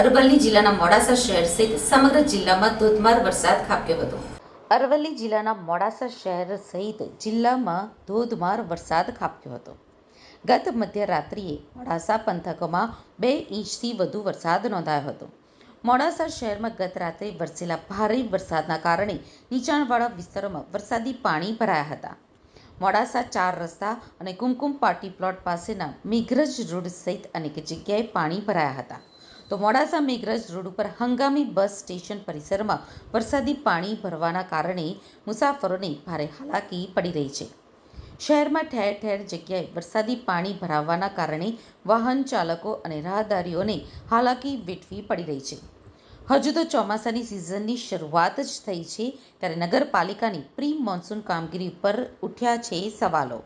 અરવલ્લી જિલ્લાના મોડાસા શહેર સહિત સમગ્ર જિલ્લામાં ધોધમાર વરસાદ ખાબક્યો હતો. અરવલ્લી જિલ્લાના મોડાસા શહેર સહિત જિલ્લામાં ધોધમાર વરસાદ ખાબક્યો હતો. ગત મધ્યરાત્રિએ મોડાસા પંથકમાં બે ઇંચથી વધુ વરસાદ નોંધાયો હતો. મોડાસા શહેરમાં ગત રાત્રે વરસેલા ભારે વરસાદના કારણે નીચાણવાળા વિસ્તારોમાં વરસાદી પાણી ભરાયા હતા. મોડાસા ચાર રસ્તા અને કુમકુમ પાર્ટી પ્લોટ પાસેના મેઘરજ રોડ સહિત અનેક જગ્યાએ પાણી ભરાયા હતા. તો મોડાસા મેઘરજ રોડ ઉપર હંગામી બસ સ્ટેશન પરિસરમાં વરસાદી પાણી ભરવાના કારણે મુસાફરોને ભારે હાલાકી પડી રહી છે. શહેરમાં ઠેર ઠેર જગ્યાએ વરસાદી પાણી ભરાવાના કારણે વાહન ચાલકો અને રાહદારીઓને હાલાકી વેઠવી પડી રહી છે. હજુ તો ચોમાસાની સિઝનની શરૂઆત જ થઈ છે, ત્યારે નગરપાલિકાની પ્રી મોન્સૂન કામગીરી ઉપર ઉઠ્યા છે સવાલો.